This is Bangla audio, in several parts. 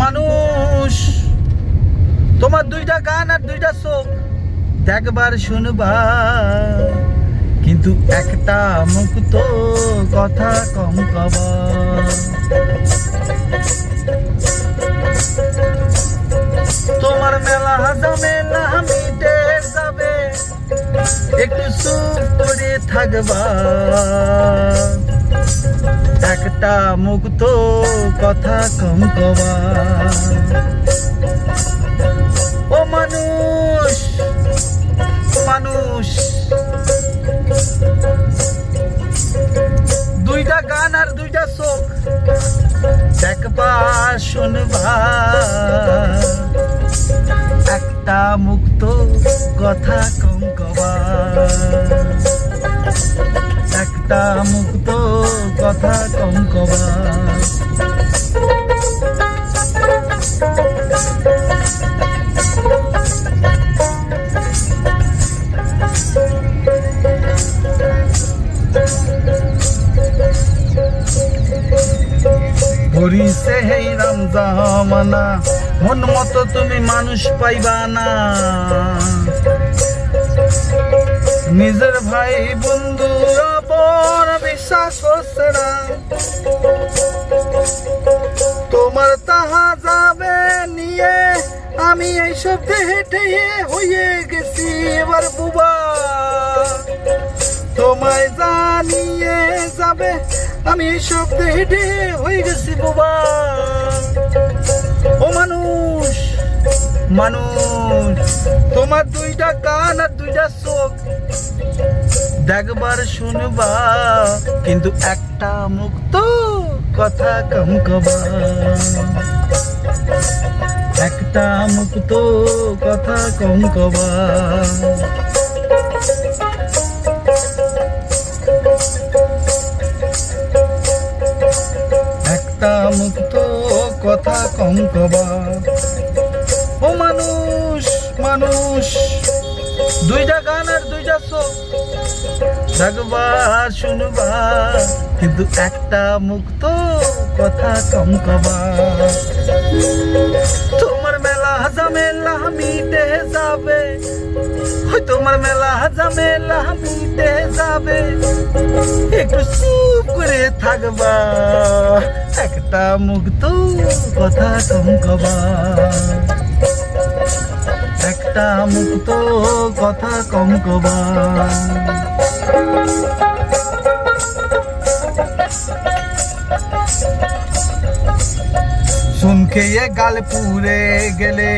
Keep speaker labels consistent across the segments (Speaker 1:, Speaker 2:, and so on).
Speaker 1: মানুষ। তোমার দুইটা গান আর দুইটা চোখ, দেখবার শুনবা। কিন্তু একটা মুক্ত কথা কম কবা। তোমার মেলা ঝামেলা মিটে যাবে, একটু চুপ করে থাকবা। একটা মুক্ত কথা কম কবা। ও মানুষ মানুষ। দুইটা গান আর দুইটা চোখ দেখবা, শুনবা। একটা মুক্ত কথা কম কবা। কথা কম কবা। ঘুরিছে হেই রমজামানা, মন মতো তুমি মানুষ পাইবা না। নিজের ভাই বন্ধু বিশ্বাস হচ্ছে তোমার তাহা যাবে নিয়ে আমি এইসব হেঁটে হয়ে গেছি এবার বুবা। তোমায় জানিয়ে যাবে আমি এইসব হেঁটে হয়ে গেছি বুবা। ও মানুষ মানুষ, তোমার দুইটা কান আর দুইটা চোখ। দেখবার শুনবা, কিন্তু একটা মুক্ত কথা কম কবা। একটা মুক্ত কথা কম কবা। একটা মুক্ত কথা কম কবা। ও মানুষ মানুষ। দুইটা গান আর দুইটা চোখ দেখবা শুনবা কিন্তু একটা মুক্ত কথা কম কবা। তোমার মেলা ঝামেলা মিটে যাবে। ওই তোমার মেলা ঝামেলা মিটে যাবে। একটু চুপ করে থাকবা। একটা মুক্ত কথা কম কবা। একটা মুক্ত কথা কম কবা। শুনকে এ গাল পুরে গেলে।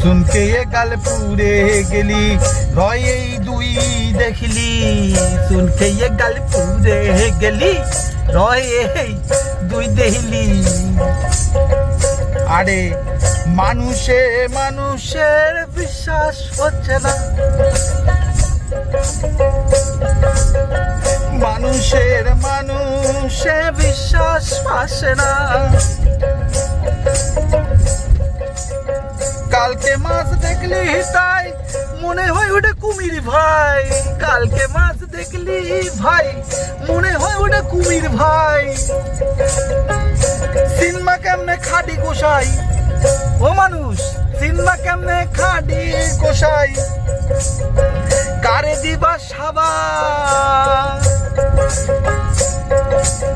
Speaker 1: শুনকে এ গাল পুরে গেলি রয় দুই দেখলি। শুনকে এ গাল পুরে গেলি রয় দুই দেখলি। আরে মানুষে, মানুষের বিশ্বাস হচ্ছে না। মানুষের, মানুষে বিশ্বাস পাসে না। কালকে মাছ দেখলি তাই, মনে হয় ওটা কুমির ভাই। কালকে মাছ দেখলি ভাই, মনে হয় ওটা কুমির ভাই। সিনেমা কেমনে খাটি গোসাই? ও মানুষ, সিনেমা কেমনে খাটি গোসাই? কারে দিবা সাবা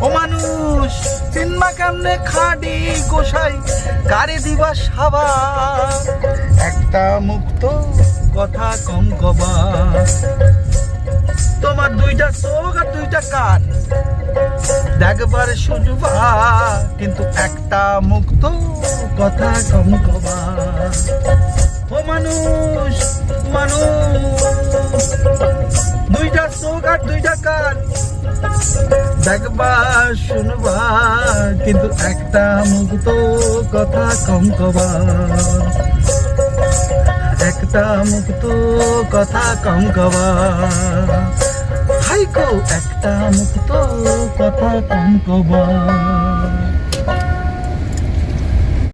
Speaker 1: ও মানুষ, সিনেমা কেমনে খাটি গোসাই? কারে দিবা সাবা একটা মুক্ত কথা কম কবা। তোমার দুইটা চোখ আর দুইটা কান। দেখবার শুনবা, কিন্তু একটা মুক্ত কথা কম কবা। ও মানুষ মানুষ, দুইটা চোখ আর দুইটা কান। দেখবা, শুনবা, কিন্তু একটা মুক্ত কথা কম কবা। একটা মুক্ত কথা কম কবা। একটা মুক্ত কথা কম কবা